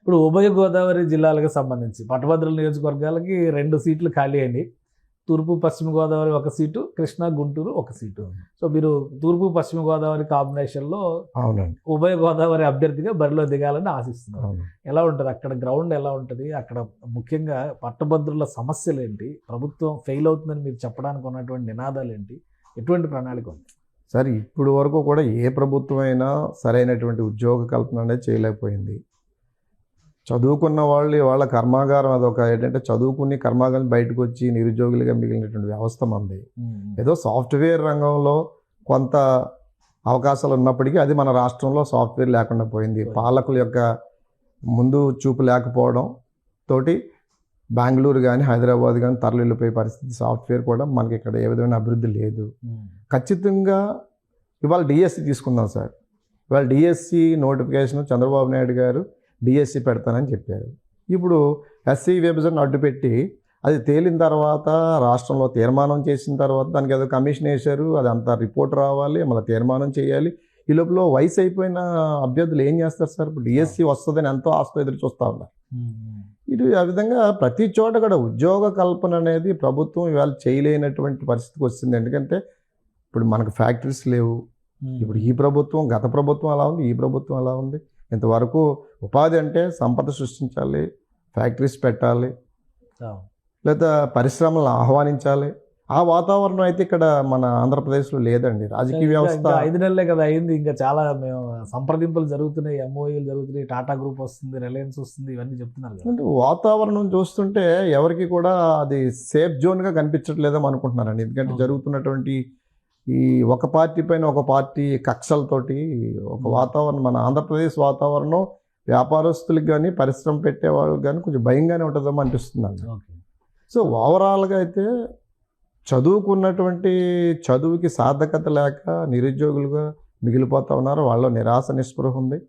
ఇప్పుడు ఉభయ గోదావరి జిల్లాలకు సంబంధించి పట్టభద్రుల నియోజకవర్గాలకి రెండు సీట్లు ఖాళీ అయినాయి. తూర్పు పశ్చిమ గోదావరి ఒక సీటు కృష్ణా గుంటూరు ఒక సీటు. సో మీరు తూర్పు పశ్చిమ గోదావరి కాంబినేషన్లో అవునండి. ఉభయ గోదావరి అభ్యర్థిగా బరిలో దిగాలని ఆశిస్తున్నారు అవును. ఎలా ఉంటుంది? అక్కడ గ్రౌండ్ ఎలా ఉంటుంది? అక్కడ ముఖ్యంగా పట్టభద్రుల సమస్యలు ఏంటి? ప్రభుత్వం ఫెయిల్ అవుతుందని మీరు చెప్పడానికి ఉన్నటువంటి నినాదాలు ఏంటి? ఎటువంటి ప్రణాళిక ఉంది? సార్ ఇప్పుడు వరకు కూడా ఏ ప్రభుత్వం అయినా సరైనటువంటి ఉద్యోగ కల్పన అనేది చేయలేకపోయింది. చదువుకున్న వాళ్ళు వాళ్ళ కర్మాగారం అదొక ఏంటంటే చదువుకుని కర్మాగారం బయటకు వచ్చి నిరుద్యోగులుగా మిగిలినటువంటి వ్యవస్థ మంది ఏదో సాఫ్ట్వేర్ రంగంలో కొంత అవకాశాలు ఉన్నప్పటికీ అది మన రాష్ట్రంలో సాఫ్ట్వేర్ లేకుండా పోయింది. పాలకుల యొక్క ముందు చూపు లేకపోవడం తోటి బెంగళూరు కానీ హైదరాబాద్ కానీ తరలి వెళ్ళిపోయే పరిస్థితి సాఫ్ట్వేర్ కూడా మనకి ఇక్కడ ఏ విధమైన అభివృద్ధి లేదు. ఖచ్చితంగా ఇవాళ డిఎస్సి తీసుకుందాం సార్. ఇవాళ డిఎస్సి నోటిఫికేషన్ చంద్రబాబు నాయుడు గారు డిఎస్సి పెడతానని చెప్పారు. ఇప్పుడు ఎస్సీ విభజన అడ్డుపెట్టి అది తేలిన తర్వాత రాష్ట్రంలో తీర్మానం చేసిన తర్వాత దానికి ఏదో కమిషన్ వేశారు అది అంతా రిపోర్ట్ రావాలి మళ్ళీ తీర్మానం చేయాలి. ఈ లోపల వయసు అయిపోయిన అభ్యర్థులు ఏం చేస్తారు సార్? ఇప్పుడు డిఎస్సి వస్తుందని ఎంతో ఆస్తో ఎదురు చూస్తూ ఉన్నారు. ఇది ఆ విధంగా ప్రతి చోట కూడా ఉద్యోగ కల్పన అనేది ప్రభుత్వం ఇవాళ చేయలేనటువంటి పరిస్థితికి వచ్చింది. ఎందుకంటే ఇప్పుడు మనకు ఫ్యాక్టరీస్ లేవు. ఇప్పుడు ఈ ప్రభుత్వం గత ప్రభుత్వం అలా ఉంది ఈ ప్రభుత్వం అలా ఉంది. ఇంతవరకు ఉపాధి అంటే సంపద సృష్టించాలి ఫ్యాక్టరీస్ పెట్టాలి లేదా పరిశ్రమలను ఆహ్వానించాలి. ఆ వాతావరణం అయితే ఇక్కడ మన ఆంధ్రప్రదేశ్లో లేదండి. రాజకీయ వ్యవస్థ ఐదు నెలలే కదా అయింది. ఇంకా చాలా మేము సంప్రదింపులు జరుగుతున్నాయి ఎంఓయూలు జరుగుతున్నాయి టాటా గ్రూప్ వస్తుంది రిలయన్స్ వస్తుంది ఇవన్నీ చెప్తున్నారు అంటే వాతావరణం చూస్తుంటే ఎవరికి కూడా అది సేఫ్ జోన్గా కనిపించట్లేదేమో అనుకుంటున్నారండి. ఎందుకంటే. జరుగుతున్నటువంటి ఈ ఒక పార్టీ పైన ఒక పార్టీ కక్షలతోటి ఒక. వాతావరణం మన ఆంధ్రప్రదేశ్ వాతావరణం వ్యాపారస్తులకు కానీ పరిశ్రమ పెట్టే వాళ్ళకి కానీ కొంచెం భయంగానే ఉంటుందేమో అనిపిస్తుందండి. సో ఓవరాల్గా అయితే చదువుకున్నటువంటి చదువుకి సార్థకత లేక నిరుద్యోగులుగా మిగిలిపోతా ఉన్నారు. వాళ్ళ నిరాశ నిస్పృహ ఉంది.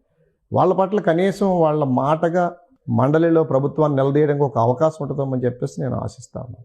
వాళ్ళ పట్ల కనీసం వాళ్ళ మాటగా మండలిలో ప్రభుత్వాన్ని నిలదీయడానికి ఒక అవకాశం ఉంటుందని చెప్పేసి నేను ఆశిస్తాను